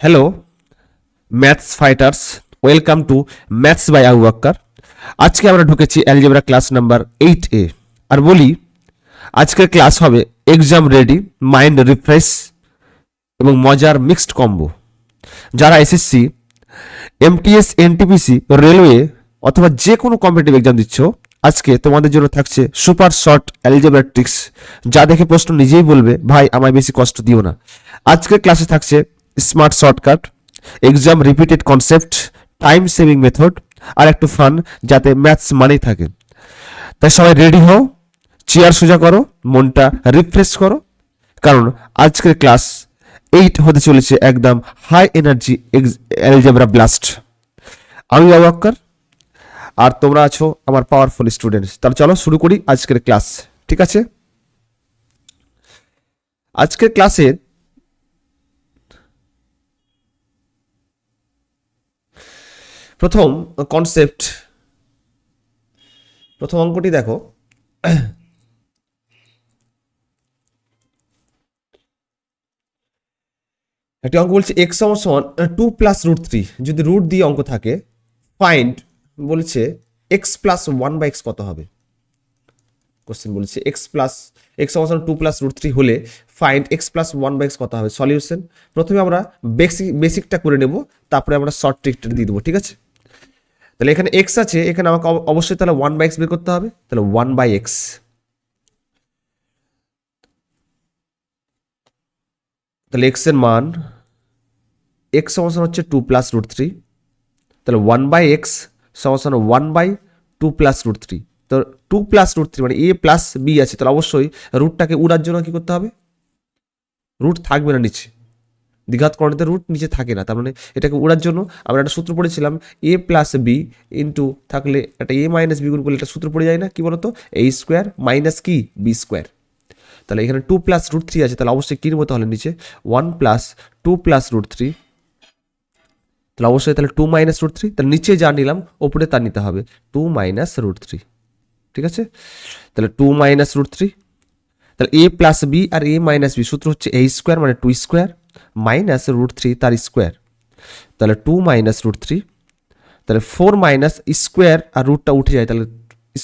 Hello maths fighters welcome to maths by Abu Bakkar আজকে আমরা ঢুকেছি অ্যালজেব্রা ক্লাস নাম্বার এইট এ আর বলি, আজকের ক্লাস হবে এক্সাম রেডি মাইন্ড রিফ্রেশ এবং মজার মিক্সড কম্বো যারা এসএসসি এমটিএস এনটিপিসি রেলওয়ে অথবা যে কোনো কম্পিটিটিভ এক্সাম দিচ্ছ, আজকে তোমাদের জন্য থাকছে সুপার শর্ট অ্যালজেব্রা ট্রিক্স যা দেখে প্রশ্ন নিজেই বলবে, ভাই, আমায় বেশি কষ্ট দিও না। আজকের ক্লাসে থাকছে smart shortcut exam repeated concept time saving method আর একটু ফান যাতে ম্যাথস মানেই থাকে। তাই সবাই রেডি হও চেয়ার সোজা করো, মনটা রিফ্রেশ করো। কারণ আজকের ক্লাস এইট হতে চলেছে একদম হাই এনার্জি অ্যালজেব্রা ব্লাস্ট আমি অবাক্কর আর তোমরা আছো আমার পাওয়ারফুল স্টুডেন্টস তাহলে চলো শুরু করি আজকের ক্লাস ঠিক আছে? আজকের ক্লাসের প্রথম কনসেপ্ট প্রথম অঙ্কটি দেখো। একটি অঙ্ক বলছে এক্স সমান সমান টু প্লাস রুট থ্রি যদি রুট দিয়ে অঙ্ক থাকে ফাইন্ড বলছে x plus one by x কত হবে? কোশ্চেন বলছে এক্স প্লাস এক্স সমান টু প্লাস রুট থ্রি হলে find x plus one by x কত হবে? সলিউশন প্রথমে আমরা বেসিক বেসিকটা করে নেব, তারপরে আমরা শর্ট ট্রিকটা দিয়ে দেবো, ঠিক আছে? তাহলে এখানে এক্স আছে, এখানে আমাকে অব- অবশ্যই তাহলে ওয়ান বাই এক্স বের করতে হবে, তাহলে ওয়ান বাই এক্স তাহলে এক্সের মান এক্স সমান হচ্ছে টু প্লাস রুট থ্রি তাহলে ওয়ান বাই এক্স সমান one by two plus root three তো টু প্লাস রুট থ্রি মানে এ প্লাস বি আছে, তাহলে অবশ্যই রুটটাকে উড়ার জন্য কি করতে হবে? রুট থাকবে না নিচে। দ্বিঘাত করণীতে রুট নিচে থাকে না। তার মানে এটাকে উড়ার জন্য আমরা একটা সূত্র পড়েছিলাম এ প্লাস বি ইন্টু থাকলে একটা এ মাইনাস বি গুণ করলে একটা সূত্র পড়ে যায় না, কি বলতো? এই স্কোয়ার মাইনাস কি? বি স্কোয়ার তাহলে এখানে টু প্লাস রুট থ্রি আছে, তাহলে অবশ্যই কিনবো তাহলে নিচে? One plus two plus root three তাহলে অবশ্যই তাহলে টু মাইনাস রুট থ্রি তাহলে নিচে যা নিলাম, ওপরে তা নিতে হবে। টু মাইনাস রুট থ্রি ঠিক আছে? তাহলে টু মাইনাস রুট থ্রি তাহলে এ প্লাস বি আর এ মাইনাস বি সূত্র হচ্ছে এ স্কোয়ার মানে two square minus root three তার স্কোয়ার তাহলে টু মাইনাস রুট থ্রি তাহলে ফোর মাইনাস স্কোয়ার আর রুটটা উঠে যায়, তাহলে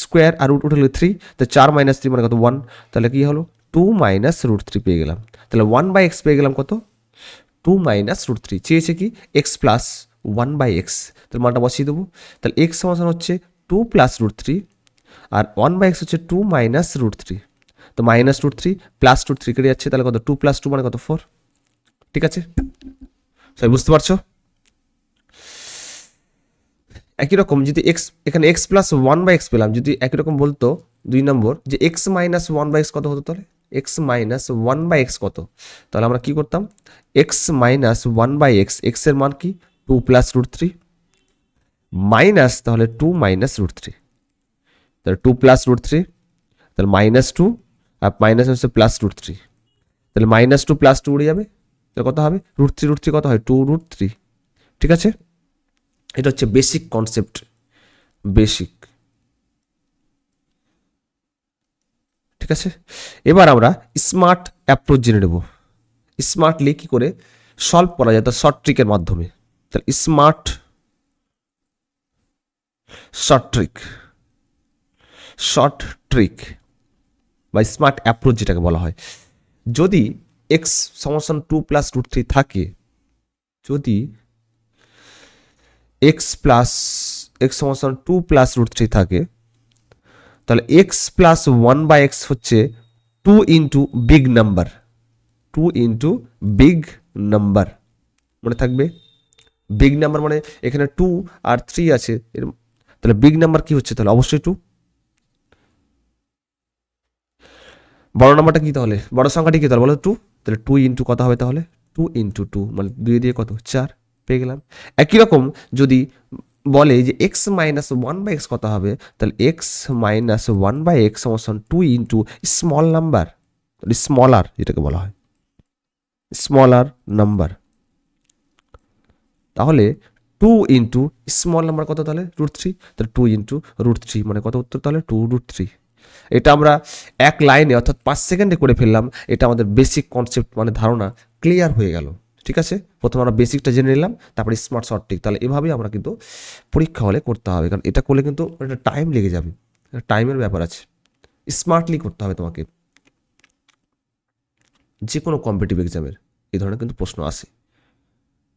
স্কোয়ার আর রুট উঠে গেলে থ্রি তাহলে চার মাইনাস থ্রি মানে কত ওয়ান তাহলে কি হলো? টু মাইনাস রুট থ্রি পেয়ে গেলাম। তাহলে ওয়ান বাই এক্স পেয়ে গেলাম কত? টু মাইনাস রুট থ্রি চেয়েছে কি? X plus one by x তাহলে মানটা বসিয়ে দেবো। তাহলে এক্স সমাধান হচ্ছে টু প্লাস রুট থ্রি আর ওয়ান বাই এক্স হচ্ছে টু মাইনাস রুট থ্রি তো minus root three plus root three কেটে যাচ্ছে, তাহলে কত? টু প্লাস টু মানে কত? ফোর ঠিক আছে? সবাই বুঝতে পারছ? একই রকম যদি এক্স এখানে x plus one by x পেলাম, যদি একই রকম বলতো দুই নম্বর, যে x minus one by x কত হতো তাহলে? X minus one by x কত? তাহলে আমরা কি করতাম? X minus one by x এক্সের মান কি? Two plus root three minus তাহলে টু মাইনাস রুট থ্রি তাহলে টু প্লাস রুট থ্রি তাহলে মাইনাস টু আর মাইনাস হচ্ছে প্লাস রুট থ্রি তাহলে মাইনাস টু প্লাস টু উড়ে যাবে। কত হবে? রুট থ্রি রুট থ্রি কত হয়? টু রুট থ্রি ঠিক আছে? এটা হচ্ছে বেসিক কনসেপ্ট বেসিক ঠিক আছে? এবার আমরা স্মার্ট অ্যাপ্রোচ জেনে নেব। স্মার্টলি কী করে? সলভ করা যায় তার শর্ট ট্রিকের মাধ্যমে। তাহলে smart short trick short trick বা স্মার্ট অ্যাপ্রোচ যেটাকে বলা হয়। যদি এক্স সমসন টু প্লাস রুট থ্রি থাকে, যদি এক্স প্লাস এক্স সমসন টু প্লাস রুট থ্রি থাকে, তাহলে x plus one by x হচ্ছে two into big number two into big number মনে থাকবে? বিগ নাম্বার মানে এখানে টু আর থ্রি আছে তাহলে বিগ নাম্বার কি হচ্ছে তাহলে? অবশ্যই টু বড় নাম্বারটা কি তাহলে? বড় সংখ্যাটি কি তাহলে? বলো টু তাহলে টু ইন্টু কত হবে তাহলে? টু ইন্টু টু মানে দুই দিয়ে কত? চার, পেয়ে গেলাম। একই রকম যদি বলে যে x minus one by x কত হবে? তাহলে x minus one by x সমান two into small number smaller যেটাকে বলা হয় স্মলার নাম্বার তাহলে টু ইন্টু স্মল নাম্বার কত তাহলে? রুট থ্রি তাহলে টু ইন্টু রুট থ্রি মানে কত উত্তর তাহলে? টু রুট থ্রি এটা আমরা এক লাইনে অর্থাৎ পাঁচ সেকেন্ডে করে ফেললাম, এটা আমাদের বেসিক কনসেপ্ট মানে ধারণা ক্লিয়ার হয়ে গেল। ঠিক আছে? প্রথমে আমরা বেসিকটা জেনে নিলাম, তারপরে স্মার্ট শর্ট তাহলে এভাবেই আমরা কিন্তু পরীক্ষা হলে করতে হবে, কারণ এটা করলে কিন্তু একটা টাইম লেগে যাবে। টাইমের ব্যাপার আছে। স্মার্টলি করতে হবে তোমাকে। যে কোনো কম্পিটিভ এক্সামের এই ধরনের কিন্তু প্রশ্ন আসে।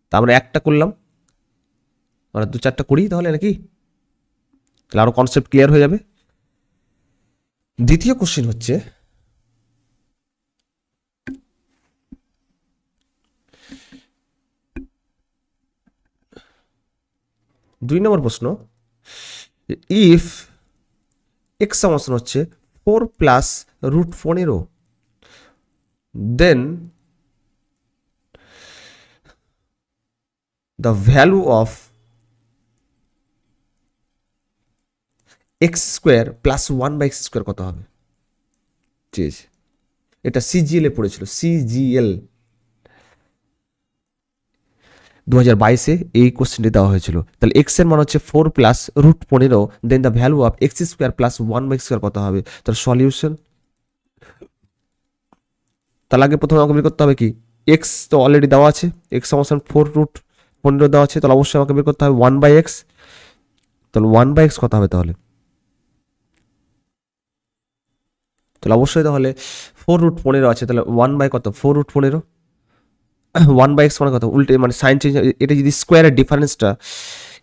তা আমরা একটা করলাম। আমরা দু চারটা করি তাহলে নাকি? তাহলে আরও কনসেপ্ট ক্লিয়ার হয়ে যাবে। দ্বিতীয় কোশ্চেন হচ্ছে, দুই নম্বর প্রশ্ন ইফ এক্স সমাসন হচ্ছে ফোর প্লাস রুট পনেরো then the value of x square plus one by x square কত হবে? চেয়েছে এটা সিজিএল এ পড়েছিল সিজিএল দু হাজার বাইশে এই কোশ্চেনটি দেওয়া হয়েছিল। তাহলে এক্সের মান হচ্ছে ফোর প্লাস রুট পনেরো then the value of x square plus one by square কত হবে? তার সলিউশন তাহলে আগে প্রথমে আমাকে বের করতে হবে কি? এক্স তো অলরেডি দেওয়া আছে এক্স সমাসান ফোর রুট পনেরো দেওয়া আছে, তাহলে অবশ্যই আমাকে বের করতে হবে ওয়ান বাই এক্স তাহলে ওয়ান বাই এক্স কত হবে তাহলে? তাহলে অবশ্যই তাহলে ফোর রুট পনেরো আছে, তাহলে ওয়ান বাই কত? ফোর রুট পনেরো? ওয়ান বাই এক্স মানে কত? উল্টে মানে সাইন চেঞ্জ এটা যদি স্কোয়ারের ডিফারেন্সটা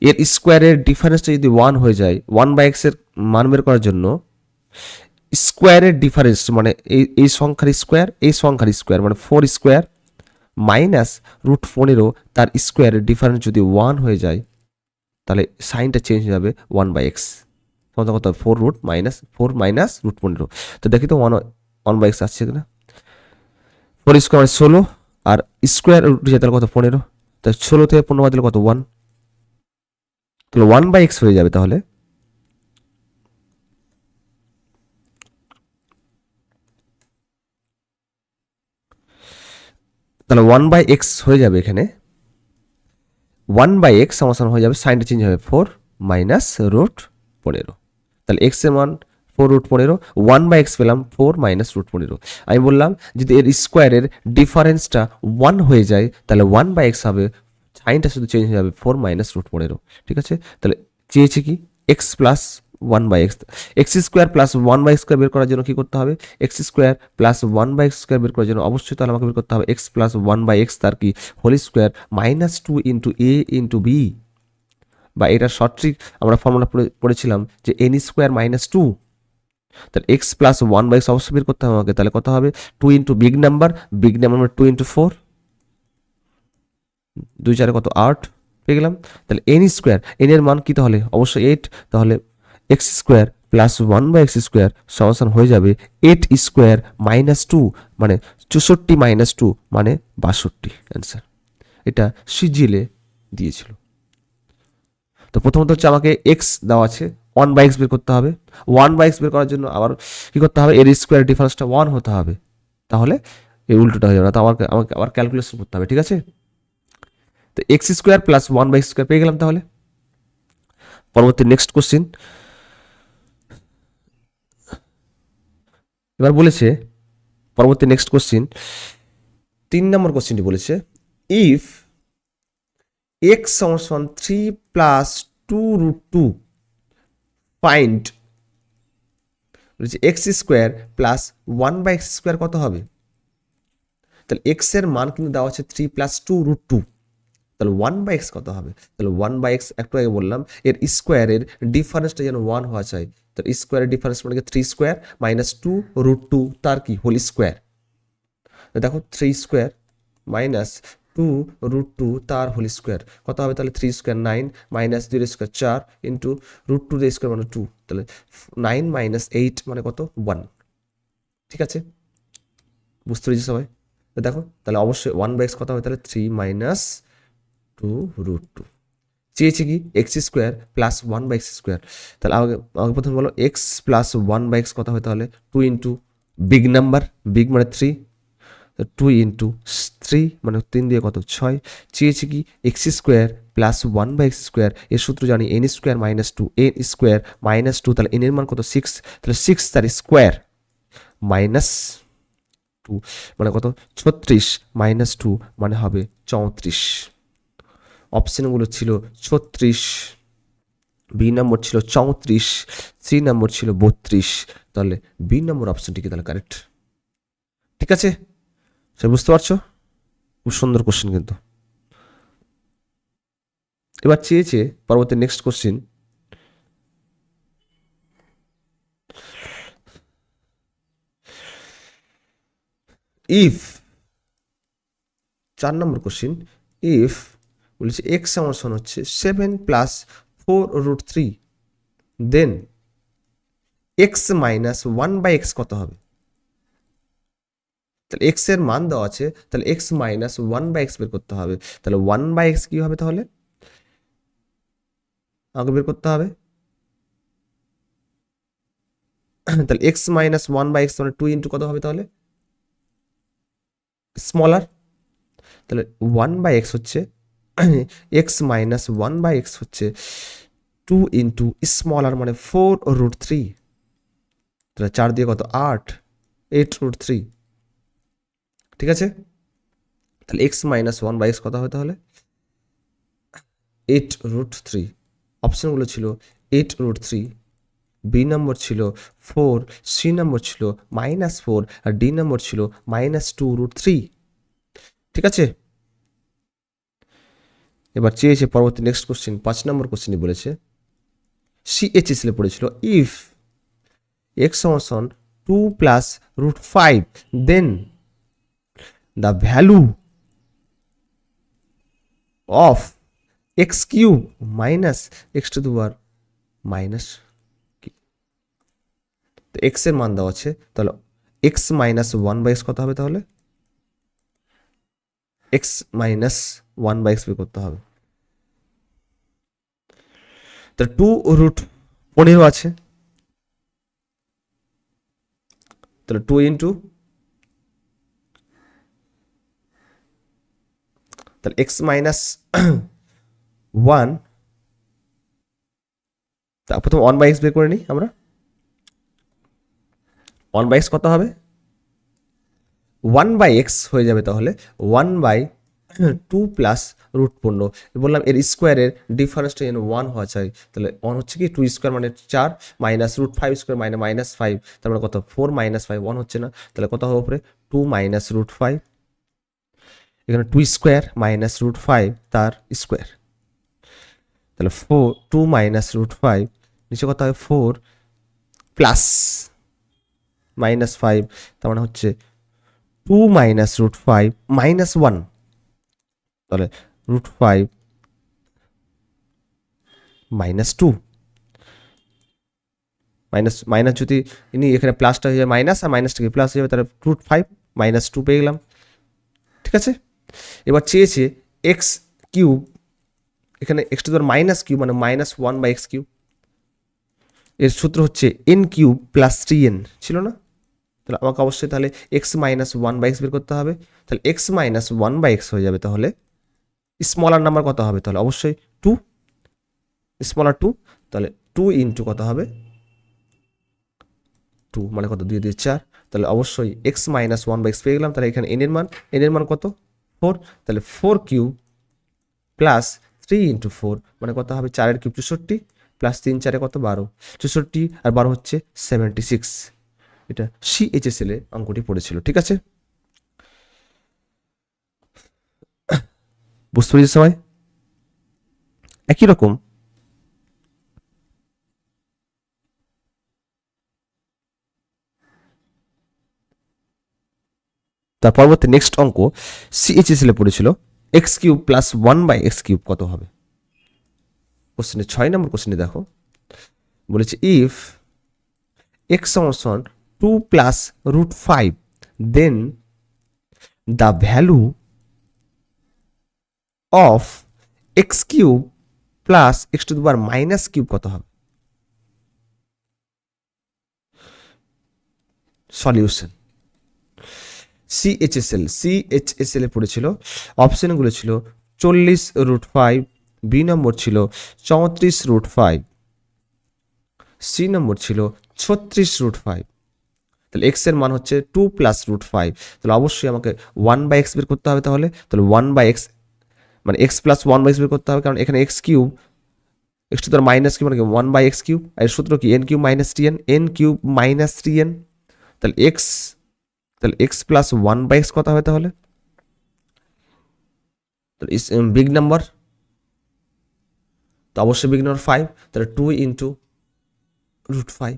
এর স্কোয়ারের ডিফারেন্সটা যদি ওয়ান হয়ে যায় ওয়ান বাই এক্সের মান বের করার জন্য স্কোয়ারের ডিফারেন্স মানে এই এই সংখ্যার স্কোয়ার এই সংখ্যার স্কোয়ার মানে ফোর স্কোয়ার মাইনাস রুট পনেরো, তার স্কোয়ারের ডিফারেন্স যদি ওয়ান হয়ে যায়, তাহলে সাইনটা চেঞ্জ হয়ে যাবে ওয়ান বাই এক্স তোমাদের কত four root minus four minus root পনেরো। তো দেখি তো ওয়ান ওয়ান বাই এক্স আসছে কিনা। ফোর স্কোয়ার ষোলো আর স্কোয়ার রুট যায় তাহলে কত? পনেরো। তা ষোলো থেকে পনেরো বাদ দিলে কত? ওয়ান তাহলে ওয়ান বাই এক্স হয়ে যাবে তাহলে। তাহলে ওয়ান বাই এক্স হয়ে যাবে এখানে। ওয়ান বাই এক্স আমার সমান হয়ে যাবে। সাইনটা চেঞ্জ হবে। ফোর মাইনাস রুট পনেরো। তাহলে এক্সের মান ফোর রুট পনেরো ওয়ান বাই এক্স পেলাম ফোর মাইনাস রুট পনেরো। আমি বললাম, যদি এর স্কোয়ারের ডিফারেন্সটা ওয়ান হয়ে যায়, তাহলে ওয়ান বাই এক্স হবে, সাইনটা শুধু চেঞ্জ হয়ে যাবে ফোর মাইনাস রুট পনেরো। ঠিক আছে? তাহলে চেয়েছে কি? X plus one by x x square plus one by square বের করার জন্য কী করতে হবে? X square plus one by x square বের করার জন্য অবশ্যই তাহলে আমাকে বের করতে হবে। X plus one by x তার কি? Whole square minus two into a into b বা এটা শর্ট ট্রিক আমরা ফর্মুলা পড়েছিলাম যে এন স্কোয়ার মাইনাস টু তাহলে x plus one by x অবশ্যই বের করতে হবে আমাকে, তাহলে কত হবে? Two into big number big number two into four দুই চারে কত? আট, পেয়ে গেলাম। তাহলে এন স্কোয়ার এন এর মান কি তাহলে? অবশ্যই এইট তাহলে x square plus one by x square সমাধান হয়ে যাবে এইট স্কোয়ার মাইনাস টু মানে চৌষট্টি মাইনাস টু মানে বাষট্টি অ্যান্সার এটা সিজিএলে দিয়েছিল। তো প্রথমত হচ্ছে আমাকে এক্স দেওয়া আছে ওয়ান বাই এক্স বের করতে হবে। ওয়ান বাই এক্স বের করার জন্য আবার কী করতে হবে? এর স্কোয়ার ডিফারেন্সটা ওয়ান হতে হবে। তাহলে এই উল্টোটা হয়ে যাবে। তো আমাকে আমাকে আবার ক্যালকুলেশন করতে হবে, ঠিক আছে? তো x square plus one by square পেয়ে গেলাম তাহলে। পরবর্তী নেক্সট কোশ্চিন এবার বলেছে, পরবর্তী নেক্সট কোশ্চিন তিন নম্বর কোশ্চিনটি বলেছে ইফ এক্স সমান three plus two root two find বলেছে x square plus one by x square কত হবে? তাহলে এক্সের মান কিন্তু দেওয়া আছে three plus two root two তাহলে ওয়ান বাই এক্স কত হবে? তাহলে ওয়ান বাই এক্স একটু আগে বললাম, এর স্কোয়ারের ডিফারেন্সটা যেন ওয়ান হওয়া চাই, তাহলে স্কোয়ারের ডিফারেন্স মানে three square minus two root two তার কি? হোল স্কোয়ার দেখো three square minus two root two তার হোল স্কোয়ার কত হবে তাহলে থ্রি স্কোয়ার নাইন মাইনাস দুই স্কোয়ার চার ইন্টু রুট টু স্কোয়ার মানে টু তাহলে নাইন মাইনাস এইট মানে কত? ওয়ান ঠিক আছে? বুঝতে পেরেছি সবাই? দেখো, তাহলে অবশ্যই ওয়ান বাই এক্স কত হবে? তাহলে three minus two root two চেয়েছে কি? X square plus one by x square তাহলে আমাকে আমাকে প্রথমে বলো x plus one by x কত হবে তাহলে? Two into big number big মানে থ্রি টু ইন্টু থ্রি মানে তিন দিয়ে কত? ছয়। চেয়েছে কি x square plus one by x square এর সূত্র জানি n square minus two n square minus two তাহলে এন এর মান কত? সিক্স তাহলে সিক্স তার স্কোয়ার মাইনাস টু মানে কত? ছত্রিশ মাইনাস টু মানে হবে চৌত্রিশ। অপশানগুলো ছিল ছত্রিশ বি নম্বর ছিল চৌত্রিশ সি নম্বর ছিল বত্রিশ। তাহলে বি নম্বর অপশানটি কি তাহলে কারেক্ট ঠিক আছে? সে বুঝতে পারছ? খুব সুন্দর কোশ্চেন কিন্তু। এবার চেয়েছে পরবর্তী নেক্সট কোশ্চেন ইফ চার নম্বর কোশ্চেন ইফ বলেছে এক্স সমান হচ্ছে seven plus four root three then x minus one by x কত হবে? তাহলে এক্সের মান দেওয়া আছে, তাহলে x minus one by x বের করতে হবে। তাহলে ওয়ান বাই এক্স কী হবে তাহলে? আমাকে বের করতে হবে। তাহলে x minus one by x মানে টু ইন্টু কত হবে তাহলে? স্মলার তাহলে ওয়ান বাই এক্স হচ্ছে x minus one by x হচ্ছে টু ইন্টু স্মলার মানে ফোর রুট থ্রি তাহলে চার দিয়ে কত? আট। এইট রুট থ্রি ঠিক আছে? তাহলে x minus one by x কত হয় তাহলে? এইট রুট থ্রি অপশানগুলো ছিল এইট রুট থ্রি বি নম্বর ছিল ফোর সি নম্বর ছিল মাইনাস ফোর আর ডি নম্বর ছিল মাইনাস টু রুট থ্রি ঠিক আছে? এবার চেয়েছে পরবর্তী নেক্সট কোশ্চেন পাঁচ নম্বর কোশ্চেনই বলেছে। সি এইচ এসলে পড়েছিল ইফ এক্স সমান two plus root five then the value of x cube minus x two দুবার মাইনাস তো এক্সের মান দেওয়া আছে, তাহলে x minus one by x কত হবে তাহলে? X minus one by x বের করতে হবে। তাহলে টু রুট পনেরো আছে। তাহলে টু ইন্টু তাহলে এক্স মাইনাস ওয়ান তা প্রথম ওয়ান বাই এক্স বের করে নিই আমরা। ওয়ান বাই এক্স কত হবে? ওয়ান বাই এক্স হয়ে যাবে তাহলে one by two plus root পনেরো বললাম এর স্কোয়ারের ডিফারেন্সটা যেন ওয়ান হওয়া চাই, তাহলে ওয়ান হচ্ছে কি টু স্কোয়ার মানে চার মাইনাস রুট ফাইভ স্কোয়ার মানে মাইনাস ফাইভ তার মানে কত? ফোর মাইনাস ফাইভ ওয়ান হচ্ছে না, তাহলে কত হবে উপরে? টু মাইনাস রুট ফাইভ এখানে two square minus root five তার স্কোয়ার তাহলে four two minus root five নিচে কথা হবে? ফোর প্লাস মাইনাস ফাইভ তার মানে হচ্ছে two minus root five minus one তাহলে root five minus two minus minus যদি ইনি এখানে প্লাসটা হয়ে যাবে মাইনাস আর মাইনাসটা মাইনাসটাকে প্লাস হয়ে যাবে, তাহলে রুট ফাইভ মাইনাস টু পেয়ে গেলাম। ঠিক আছে? এবার চেয়েছে এক্স কিউব, এখানে এক্স টু মাইনাস কিউব মানে minus one by x cube. এর সূত্র হচ্ছে n cube plus three n ছিল না? তাহলে আমাকে অবশ্যই তাহলে x minus one by x বের করতে হবে। তাহলে x minus one by x হয়ে যাবে তাহলে স্মলার নাম্বার কত হবে? তাহলে অবশ্যই টু স্মলার টু তাহলে টু ইন্টু কত হবে? টু মানে কত? দুই দুই, চার। তাহলে অবশ্যই x minus one by x পেয়ে গেলাম। তাহলে এখানে এনের মান এনের মান কত? ফোর, তাহলে four cube plus three into four মানে কত হবে? চারের কিউব চৌষট্টি প্লাস তিন চারে কত? বারো। চৌষট্টি আর বারো হচ্ছে সেভেন্টি সিক্স এটা সি এইচ এস এল এ অঙ্কটি পড়েছিল, ঠিক আছে? বুঝতে পেরেছি সবাই? একই রকম তার পরবর্তী নেক্সট অঙ্ক সিএইচএসএল পড়েছিল x cube plus one by x cube কত হবে? কোশ্চেনে ছয় নম্বর কোশ্চেনে দেখো, বলেছে ইফ এক্স সমান two plus root five then the value of x cube plus x two bar minus cube কত হবে? সলিউশন সিএইচএসএল এ পড়েছিল অপশনগুলো ছিল চল্লিশ রুট ফাইভ বি নম্বর ছিল চৌত্রিশ রুট ফাইভ সি নম্বর ছিল ছত্রিশ রুট ফাইভ তাহলে এক্সের মান হচ্ছে টু প্লাস রুট ফাইভ তাহলে অবশ্যই আমাকে ওয়ান বাই এক্স বের করতে হবে তাহলে। তাহলে ওয়ান বাই এক্স মানে x plus one by x বের করতে হবে, কারণ এখানে এক্স কিউব এক্স টু তার মাইনাস কিউব মানে ওয়ান বাই এক্স কিউব আর সূত্র কি? N cube minus T n n cube minus three n তাহলে এক্স তাহলে x plus one by x কত হবে তাহলে? বিগ নাম্বার তো অবশ্যই বিগ নাম্বার ফাইভ তাহলে টু ইন্টু রুট ফাইভ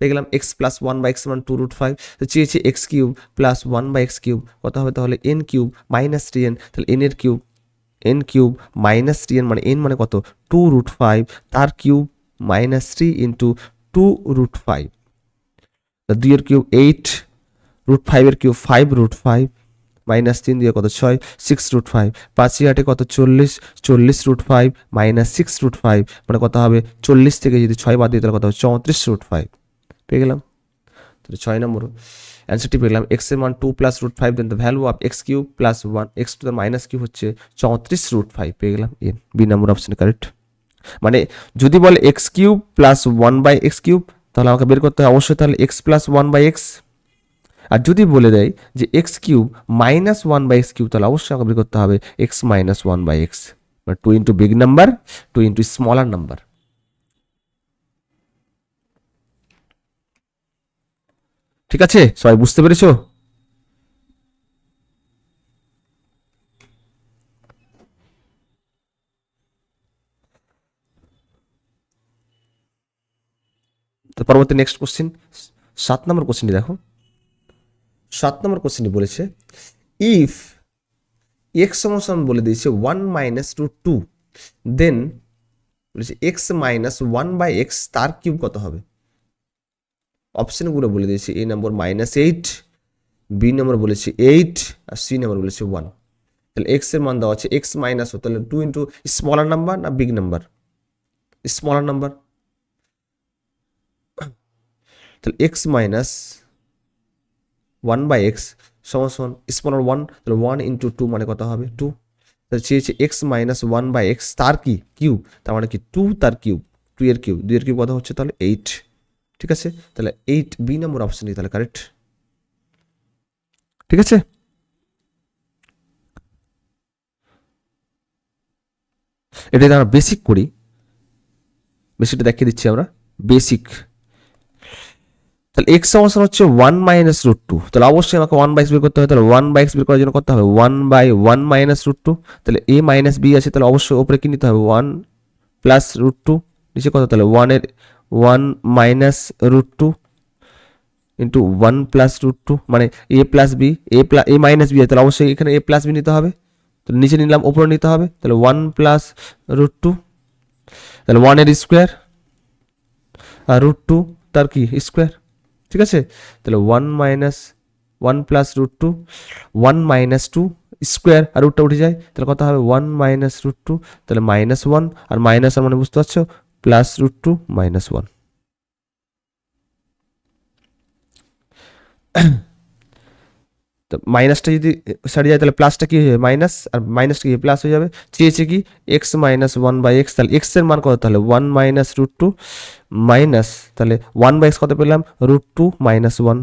পেয়ে গেলাম x plus one by x মান টু রুট ফাইভ তো চেয়েছি x cube plus one by x cube কত হবে তাহলে? N cube minus three n তাহলে এন এর cube n cube minus three n মানে এন মানে কত? টু রুট ফাইভ তার cube minus three into two root five দুইয়ের কিউব এইট রুট ফাইভের cube five root five minus তিন দিয়ে কত ছয়? সিক্স রুট ফাইভ পাঁচই আটে কত চল্লিশ? চল্লিশ root five minus six root five মানে কত হবে? চল্লিশ থেকে যদি ছয় বাদ দিই, তাহলে কত হবে? চৌত্রিশ রুট ফাইভ পেয়ে গেলাম? তাহলে ছয় নম্বর অ্যান্সারটি পেয়ে গেলাম। এক্সের মান two plus root five then the value of x cube plus one x two the minus cube হচ্ছে চৌত্রিশ রুট ফাইভ পেয়ে গেলাম? এন বি নম্বর অপশন কারেক্ট মানে যদি বলে x cube plus one by x cube তাহলে আমাকে বের করতে হবে অবশ্যই তাহলে x plus one by x আর যদি বলে দেয় যে x cube minus one by x cube তাহলে অবশ্যই আমাকে বের করতে হবে x minus one by x two into big number two into smaller number ঠিক আছে? সবাই বুঝতে পেরেছ? পরবর্তী নেক্সট কোশ্চেন সাত নম্বর কোশ্চেনটি দেখো। সাত নম্বর কোশ্চেনটি বলেছে ইফ এক্স সমান বলে দিয়েছে one minus two two then বলেছে x minus one by x তার কিউব কত হবে? অপশানগুলো বলে দিয়েছে এ নম্বর মাইনাস এইট বি নম্বর বলেছে এইট আর সি নম্বর বলেছে ওয়ান তাহলে এক্সের মান দেওয়া আছে এক্স মাইনাস তাহলে টু ইন্টু স্মলার নাম্বার না বিগ নাম্বার স্মলার নাম্বার তাহলে x minus one by x সমান সমান স্মলার ওয়ান তাহলে ওয়ান ইন্টু টু মানে কত হবে? টু তাহলে চেয়েছে x minus one by x তার কি? কিউব তার মানে কি? টু তার কিউব টু এর কিউব দুই এর কিউব কত হচ্ছে? তাহলে এইট ঠিক আছে? তাহলে এইট বি নম্বর অপশনটি তাহলে কারেক্ট ঠিক আছে? এটা আমরা বেসিক করি। বেসিকটা দেখিয়ে দিচ্ছি আমরা। বেসিক তাহলে এক্স সমান হচ্ছে ওয়ান মাইনাস রুট টু তাহলে অবশ্যই আমাকে ওয়ান বাই এক্স বের করতে হবে, তাহলে ওয়ান বাই এক্স বের করার জন্য করতে হবে one by one minus root two তাহলে এ মাইনাস বি আছে, তাহলে অবশ্যই ওপরে কি নিতে হবে? ওয়ান প্লাস রুট টু নিচে কত? তাহলে ওয়ানের one minus root two into one plus root two মানে A plus B A plus A minus B আছে, তাহলে অবশ্যই এখানে এ প্লাস বি নিতে হবে। তাহলে নিচে নিলাম ওপরে নিতে হবে, তাহলে ওয়ান প্লাস রুট টু তাহলে ওয়ানের স্কোয়ার আর রুট টু তার কি? স্কোয়ার ঠিক আছে? তাহলে one minus one plus root two one minus two square আর রুটটা উঠে যায়। তাহলে কত হবে? ওয়ান মাইনাস রুট টু তাহলে মাইনাস ওয়ান আর মাইনাস আর মানে বুঝতে পারছ? Plus root two minus one তো মাইনাসটা যদি সারিয়ে যায় তাহলে প্লাসটা কী হয়ে যাবে? মাইনাস আর মাইনাসটা কি? প্লাস হয়ে যাবে। চেয়েছে কি? X minus one by x তাহলে এক্সের মান কত? তাহলে one minus root two minus তাহলে ওয়ান বাই এক্স কত পেলাম? রুট টু মাইনাস ওয়ান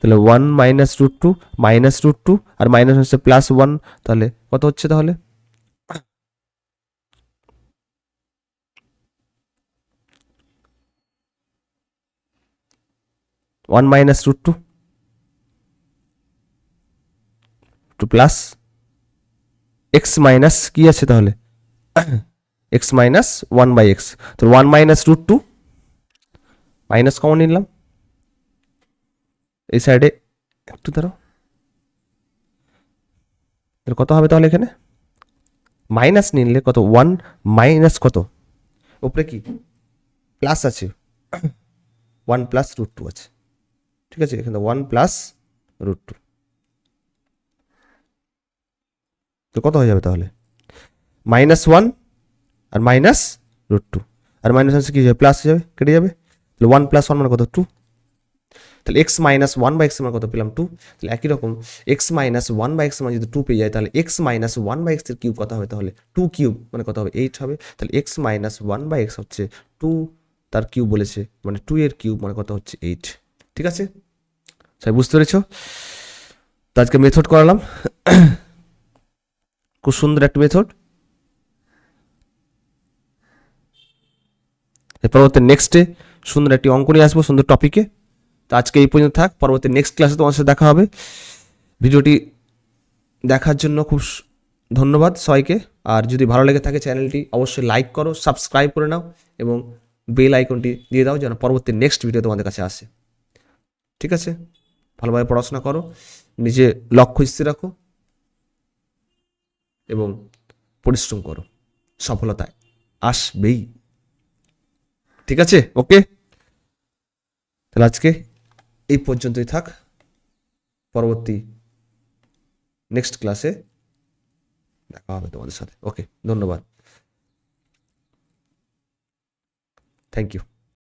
তাহলে one minus root two minus root two আর মাইনাস হচ্ছে প্লাস ওয়ান তাহলে কত হচ্ছে তাহলে? One minus root two two plus x minus কি আছে তাহলে? X minus one by x. তো one minus root two minus common নিলাম। এই সাইডে একটু ধরো কত হবে তাহলে এখানে? মাইনাস নিলে কত? ওয়ান মাইনাস কত? উপরে কি? প্লাস আছে। ওয়ান প্লাস রুট টু আছে। ঠিক আছে? এখানে ওয়ান প্লাস রুট টু। তো কত হয়ে যাবে তাহলে? মাইনাস ওয়ান আর মাইনাস রুট টু আর মাইনাস আছে কি যাবে? প্লাস হয়ে যাবে? কেটে যাবে? তাহলে ওয়ান প্লাস ওয়ান মানে কত? টু তাহলে x minus one by x মানে কত পেলাম? টু তাহলে একই রকম x minus one by x মানে যদি টু পেয়ে যায়, তাহলে এক্স মাইনাস ওয়ান বাই এক্সের কিউব কত হবে তাহলে? টু কিউব মানে কত হবে? এইট হবে। তাহলে x minus one by x হচ্ছে টু তার কিউব বলেছে। মানে টু এর কিউব মানে কত হচ্ছে? এইট ঠিক আছে? সবাই বুঝতে পেরেছ? তো আজকে মেথড করালাম। খুব সুন্দর একটা মেথড পরবর্তী নেক্সটে সুন্দর একটি অঙ্ক নিয়ে আসব, সুন্দর টপিকে তো আজকে এই পর্যন্ত থাক, পরবর্তী নেক্সট ক্লাসে তোমার সাথে দেখা হবে। ভিডিওটি দেখার জন্য খুব ধন্যবাদ সবাইকে। আর যদি ভালো লেগে থাকে চ্যানেলটি, অবশ্যই লাইক করো সাবস্ক্রাইব করে নাও এবং বেল আইকনটি দিয়ে দাও যেন পরবর্তী নেক্সট ভিডিও তোমাদের কাছে আসে। ঠিক আছে? ভালোভাবে পড়াশোনা করো, নিজে লক্ষ্য স্থির রাখো। এবং পরিশ্রম করো। সফলতায় আসবেই। ঠিক আছে? ওকে? তাহলে আজকে এই পর্যন্তই থাক। পরবর্তী নেক্সট ক্লাসে দেখা হবে তোমাদের সাথে। ওকে, ধন্যবাদ। Thank you